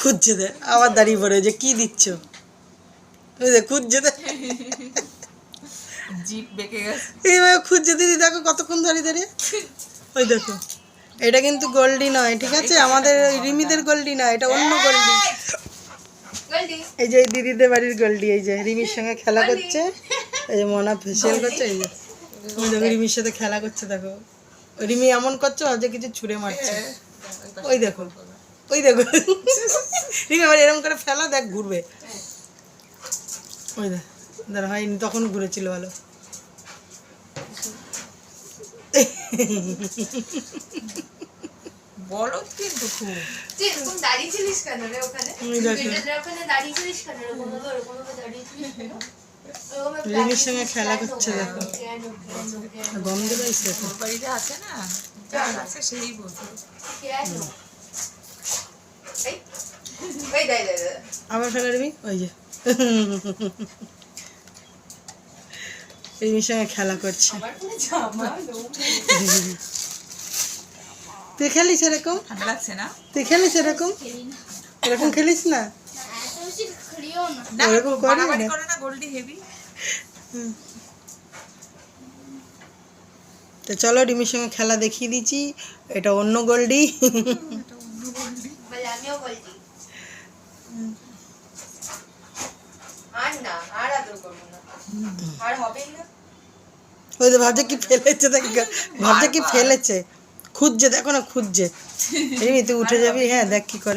খুঁজছে দে আবার দাঁড়িয়ে পড়ে যে কি দিচ্ছ? খুঁজছে দে। জিপ বেঁকে গেছে। এইভাবে খুঁজছে দিদি দেখো কতক্ষণ দাঁড়িয়ে দাঁড়িয়ে। ওই দেখো এটা কিন্তু গোল্ডি নয় ঠিক আছে? আমাদের রিমিদের গোল্ডি নয় এটা অন্য গোল্ডি। এই যে দিদিদের বাড়ির গোল্ডি এই যে রিমির সঙ্গে খেলা করছে। এই যে মনা ফেসিয়াল করছে এই যে। রিমির সাথে খেলা করছে দেখো। রিমি এমন করছে ভাবছে কিছু ছুঁড়ে মারছে। ওই দেখো। ওই দেখো। রিমি আবার এরকম করে ফেলা দেখ ঘুরবে। ওই দেখ দাঁড়া হয়নি তখন ঘুরেছিল ভালো। বড় কিন্তু খুব। তুই এরকম দাঁড়িয়ে ছিলিস কেন রে ওখানে? ওখানে দাঁড়িয়ে ছিলিস কেন? ওরকম ভাবে দাঁড়িয়ে ছিলিস কেন? ওরকম সঙ্গে খেলা করছে দেখো। গন্ধ পাইছে বাড়িতে আছে না আছে সেই বলছে আবার ফেলে রিমি ওই যে। রিমির সঙ্গে খেলা করছে। তুই খেলিস এরকম? লাগছে না? তুই খেলিস এরকম? এরকম খেলিস না? না। ওরকম করে করে না গোল্ডি হেভি। তো চলো রিমির সঙ্গে খেলা দেখিয়ে দিচ্ছি। এটা অন্য গোল্ডি। ওই তো ভাবছে কি ফেলেছে ভাবছে কি ফেলেছে। খুঁজছে দেখো না খুঁজছে। রিমি তুই উঠে যাবি হ্যাঁ দেখ কি করে।